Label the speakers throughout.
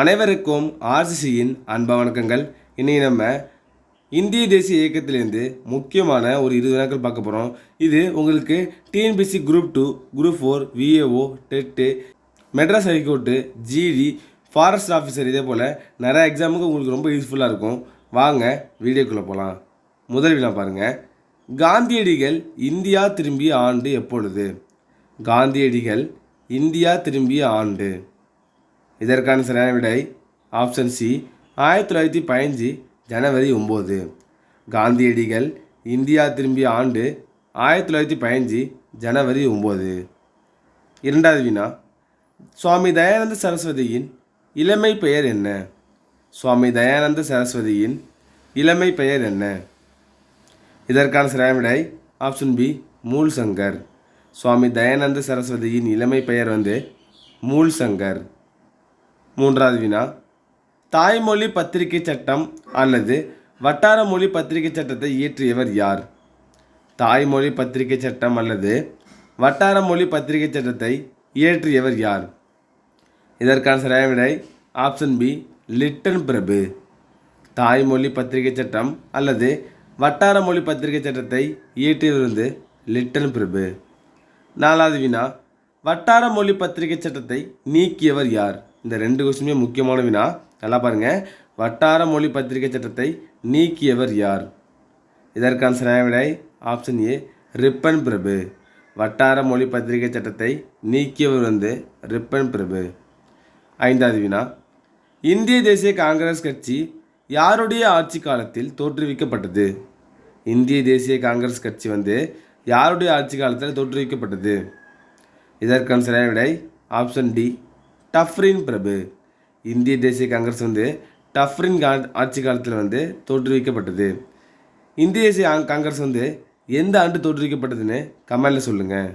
Speaker 1: அனைவருக்கும் ஆர்சிசியின் அன்ப வணக்கங்கள். இன்றைக்கி நம்ம இந்திய தேசிய இயக்கத்திலேருந்து முக்கியமான ஒரு இருபது நாட்கள் பார்க்க போகிறோம் இது உங்களுக்கு TNPSC group two group four VAO TET Madras high court GD forest officer இதே போல் நிறைய எக்ஸாமுக்கு உங்களுக்கு ரொம்ப யூஸ்ஃபுல்லாக இருக்கும். வாங்க வீடியோக்குள்ளே போகலாம் முதல் வினா பாருங்கள் காந்தியடிகள் இந்தியா திரும்பிய ஆண்டு எப்பொழுது? காந்தியடிகள் இந்தியா திரும்பிய ஆண்டு. இதற்கான சரியான விடை ஆப்ஷன் சி ஆயிரத்தி தொள்ளாயிரத்தி பதினஞ்சு ஜனவரி ஒம்பது. காந்தியடிகள் இந்தியா திரும்பிய ஆண்டு ஆயிரத்தி தொள்ளாயிரத்தி பதினஞ்சு ஜனவரி ஒம்பது. இரண்டாவது வினா சுவாமி தயானந்த சரஸ்வதியின் இளமை பெயர் என்ன? சுவாமி தயானந்த சரஸ்வதியின் இளமை பெயர் என்ன? இதற்கான சரியான விடை ஆப்ஷன் பி மூல் சங்கர் சுவாமி தயானந்த சரஸ்வதியின் இளமை பெயர் வந்து மூல் சங்கர் மூன்றாவது வினா. தாய்மொழி பத்திரிகை சட்டம் அல்லது வட்டார மொழி பத்திரிகை சட்டத்தை இயற்றியவர் யார்? தாய்மொழி பத்திரிகை சட்டம் அல்லது வட்டார மொழி பத்திரிகை சட்டத்தை இயற்றியவர் யார்? இதற்கான சரியான விடை ஆப்ஷன் பி லிட்டன் பிரபு. தாய்மொழி பத்திரிகை சட்டம் அல்லது வட்டார மொழி பத்திரிகை சட்டத்தை இயற்றியவர் வந்து லிட்டன் பிரபு. நாலாவது வினா. வட்டார மொழி பத்திரிகை சட்டத்தை நீக்கியவர் யார்? இந்த ரெண்டு கொஸ்டினுமே முக்கியமான வினா. நல்லா பாருங்க. வட்டார மொழி பத்திரிகை சட்டத்தை நீக்கியவர் யார்? இதற்கான சரியான விடை ஆப்ஷன் ஏ ரிப்பன் பிரபு. வட்டார மொழி பத்திரிகை சட்டத்தை நீக்கியவர் வந்து ரிப்பன் பிரபு. ஐந்தாவது வினா. இந்திய தேசிய காங்கிரஸ் கட்சி யாருடைய ஆட்சி காலத்தில் தோற்றுவிக்கப்பட்டது? இந்திய தேசிய காங்கிரஸ் கட்சி வந்து யாருடைய ஆட்சி காலத்தில் தோற்றுவிக்கப்பட்டது? இதற்கான சரியான விடை ஆப்ஷன் டி டஃப்ரின் பிரபு. இந்திய தேசிய காங்கிரஸ் வந்து டஃப்ரின் கா ஆட்சி காலத்தில் வந்து தோற்றுவிக்கப்பட்டது. இந்திய தேசிய ஆங்- காங்கிரஸ் வந்து எந்த ஆண்டு தோற்றுவிக்கப்பட்டதுன்னு கமெண்டில் சொல்லுங்கள்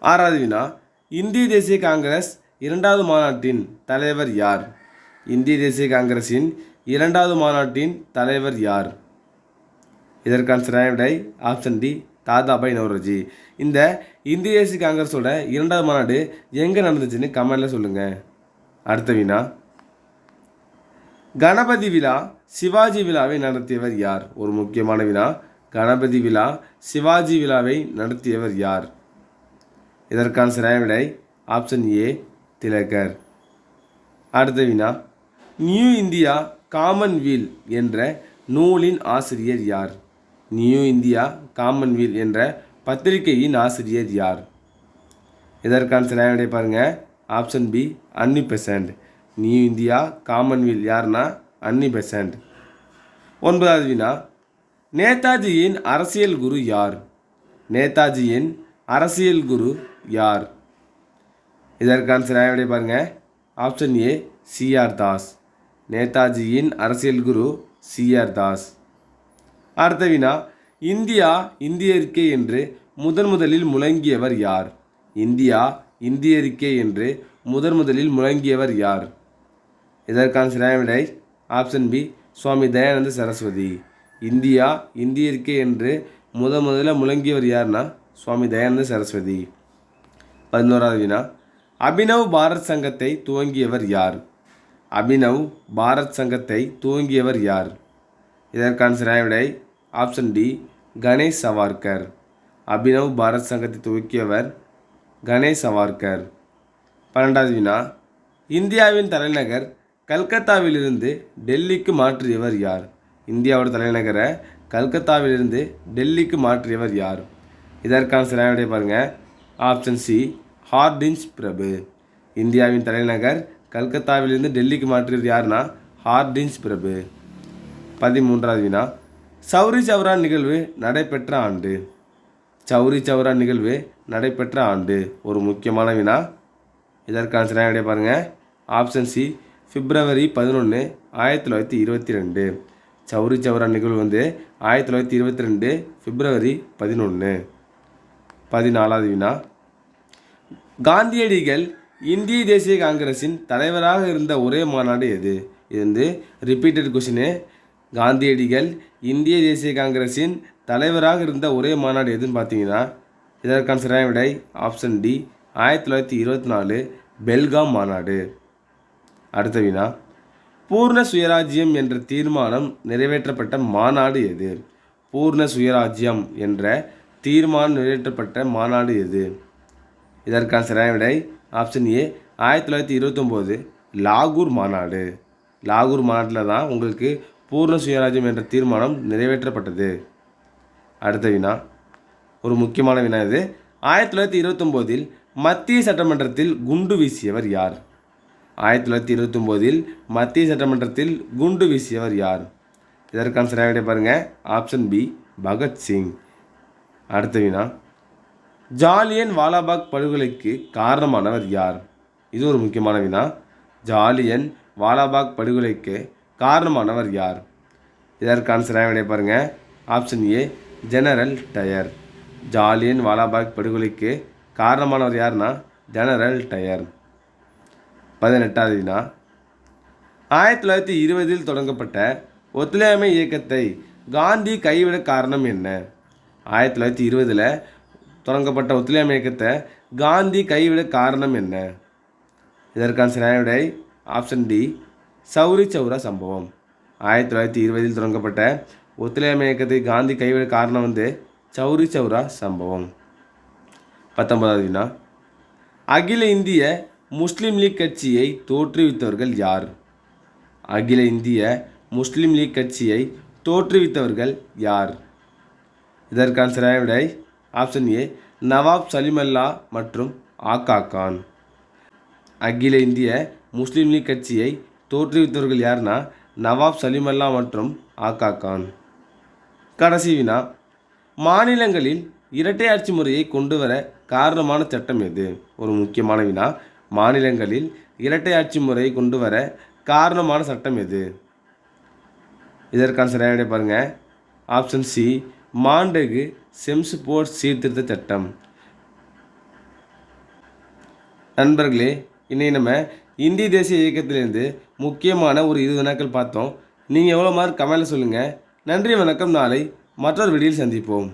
Speaker 1: ஆறாவது வினா இந்திய தேசிய காங்கிரஸ் இரண்டாவது மாநாட்டின் தலைவர் யார்? இந்திய தேசிய காங்கிரஸின் இரண்டாவது மாநாட்டின் தலைவர் யார்? இதற்கான சிறாய விடை ஆப்ஷன் டி தாதாபாய் நவரோஜி. இந்த இந்திய தேசிய காங்கிரஸோட இரண்டாவது மாநாடு எங்கே நடந்துச்சுன்னு கமெண்டில் சொல்லுங்கள் அடுத்த வினா கணபதி விழா சிவாஜி விழாவை நடத்தியவர் யார்? ஒரு முக்கியமான வினா கணபதி விழா சிவாஜி விழாவை நடத்தியவர் யார்? இதற்கான சரியான விடை ஆப்ஷன் ஏ திலகர். அடுத்த வினா நியூ இந்தியா காமன்வீல் என்ற நூலின் ஆசிரியர் யார்? நியூ இந்தியா காமன்வீல் என்ற பத்திரிகையின் ஆசிரியர் யார்? இதற்கான சரியான பாருங்கள் option B Annie Besant New India Commonweal யாருன்னா அன்னி பெசண்ட் ஒன்பதாவது வினா. நேதாஜியின் அரசியல் குரு யார்? நேதாஜியின் அரசியல் குரு யார்? இதற்கான சரியான பாருங்கள் ஆப்ஷன் ஏ சிஆர் தாஸ். நேதாஜியின் அரசியல் குரு சிஆர் தாஸ். அடுத்த வினா இந்தியா இந்தியருக்கே என்று முதன் முதலில் முழங்கியவர் யார்? இந்தியா இந்தியருக்கே என்று முதன் முதலில் முழங்கியவர் யார்? இதற்கான சரியான option B Swami Dayananda Saraswati. India இந்தியருக்கே என்று முத முதல்ல முழங்கியவர் யார்னா சுவாமி தயானந்த சரஸ்வதி. பதினோராவது வினா அபினவ் பாரத் சங்கத்தை துவங்கியவர் யார்? அபினவ் பாரத் சங்கத்தை துவங்கியவர் யார்? இதற்கான சரியான ஆப்ஷன் டி கணேஷ் சவார்கர். அபினவ் பாரத் சங்கத்தை துவக்கியவர் கணேஷ் சவார்கர். பன்னெண்டாவது வினா இந்தியாவின் தலைநகர் கல்கத்தாவிலிருந்து டெல்லிக்கு மாற்றியவர் யார்? இந்தியாவோட தலைநகரை கல்கத்தாவிலிருந்து டெல்லிக்கு மாற்றியவர் யார்? இதற்கான சரியான பாருங்கள் ஆப்ஷன் சி ஹார்டின்ஸ் பிரபு. இந்தியாவின் தலைநகர் கல்கத்தாவிலிருந்து டெல்லிக்கு மாற்றியவர் யாருன்னா ஹார்டின்ஸ் பிரபு. பதிமூன்றாவது வினா. சௌரி சௌரா நிகழ்வு நடைபெற்ற ஆண்டு. சௌரி சௌரா நிகழ்வு நடைபெற்ற ஆண்டு. ஒரு முக்கியமான வினா. இதற்கான சரியான விடை பாருங்கள் ஆப்ஷன் சி பிப்ரவரி பதினொன்று ஆயிரத்தி தொள்ளாயிரத்தி இருபத்தி ரெண்டு. சௌரி சௌரா நிகழ்வு வந்து ஆயிரத்தி தொள்ளாயிரத்தி இருபத்தி ரெண்டு பிப்ரவரி பதினொன்று பதினாலாவது வினா. காந்தியடிகள் இந்திய தேசிய காங்கிரஸின் தலைவராக இருந்த ஒரே மாநாடு எது? இது வந்து ரிப்பீட்டட் கொஷினு காந்தியடிகள் இந்திய தேசிய காங்கிரஸின் தலைவராக இருந்த ஒரே மாநாடு எதுன்னு பார்த்தீங்கன்னா இதற்கான சரியான விடை ஆப்ஷன் டி ஆயிரத்தி தொள்ளாயிரத்தி இருபத்தி நாலு பெல்காம் மாநாடு. அடுத்த வினா பூர்ண சுயராஜ்யம் என்ற தீர்மானம் நிறைவேற்றப்பட்ட மாநாடு எது? பூர்ண சுயராஜ்யம் என்ற தீர்மானம் நிறைவேற்றப்பட்ட மாநாடு எது? இதற்கான சரியான விடை ஆப்ஷன் ஏ ஆயிரத்தி தொள்ளாயிரத்தி இருபத்தொம்போது லாகூர் மாநாடு. லாகூர் மாநாட்டில் தான் உங்களுக்கு பூர்ண சுயராஜ்யம் என்ற தீர்மானம் நிறைவேற்றப்பட்டது. அடுத்த வினா. ஒரு முக்கியமான வினா இது. ஆயிரத்தி தொள்ளாயிரத்தி இருபத்தொம்போதில் மத்திய சட்டமன்றத்தில் குண்டு வீசியவர் யார்? ஆயிரத்தி தொள்ளாயிரத்தி இருபத்தொம்போதில் மத்திய சட்டமன்றத்தில் குண்டு வீசியவர் யார்? இதற்கான சரியான பாருங்கள் ஆப்ஷன் பி பகத்சிங் அடுத்த வினா. ஜாலியன் வாலாபாக் படுகொலைக்கு காரணமானவர் யார்? இது ஒரு முக்கியமான வினா. ஜாலியன் வாலாபாக் படுகொலைக்கு காரணமானவர் யார்? இதற்கான ஆன்சராக விடைய பாருங்கள் option A General Dyer Jallian Walabagh படுகொலைக்கு காரணமானவர் யாருன்னா? ஜெனரல் டயர் பதினெட்டாவது வினா ஆயிரத்தி தொள்ளாயிரத்தி இருபதில் தொடங்கப்பட்ட ஒத்துழையாமை இயக்கத்தை காந்தி கைவிட காரணம் என்ன? ஆயிரத்தி தொள்ளாயிரத்தி இருபதில் தொடங்கப்பட்ட ஒத்துழையாமை இயக்கத்தை காந்தி கைவிட காரணம் என்ன? இதற்கான சரியான விடை ஆப்ஷன் டி சௌரி சௌரா சம்பவம். ஆயிரத்தி தொள்ளாயிரத்தி இருபதில் தொடங்கப்பட்ட ஒத்துழையாமை இயக்கத்தை காந்தி கைவிட காரணம் வந்து சௌரி சௌரா சம்பவம். பத்தொன்பதாவது வினா அகில இந்திய முஸ்லீம் லீக் கட்சியை தோற்றுவித்தவர்கள் யார்? அகில இந்திய முஸ்லீம் லீக் கட்சியை தோற்றுவித்தவர்கள் யார்? இதற்கான சரியான விடை ஆப்ஷன் ஏ நவாப் சலிமல்லா மற்றும் ஆகா கான். அகில இந்திய முஸ்லீம் லீக் கட்சியை தோற்றுவித்தவர்கள் யாருன்னா நவாப் சலிமல்லா மற்றும் ஆகா கான். கடைசி வினா. மாநிலங்களில் இரட்டை ஆட்சி முறையை கொண்டு வர காரணமான சட்டம் எது? ஒரு முக்கியமான வினா. மாநிலங்களில் இரட்டை ஆட்சி முறையை கொண்டு வர காரணமான சட்டம் எது? இதற்கான சரியான பாருங்கள் ஆப்ஷன் சி. மாண்டகு செம்ஸ்போர்ட் சீர்திருத்த சட்டம். நண்பர்களே இன்னைக்கு நம்ம இந்திய தேசிய இயக்கத்திலிருந்து முக்கியமான ஒரு இருபது நாட்கள் பார்த்தோம். நீங்கள் எவ்வளோ மார்க் கமெண்டில் சொல்லுங்கள் நன்றி வணக்கம். நாளை மற்றொரு வீடியில் சந்திப்போம்.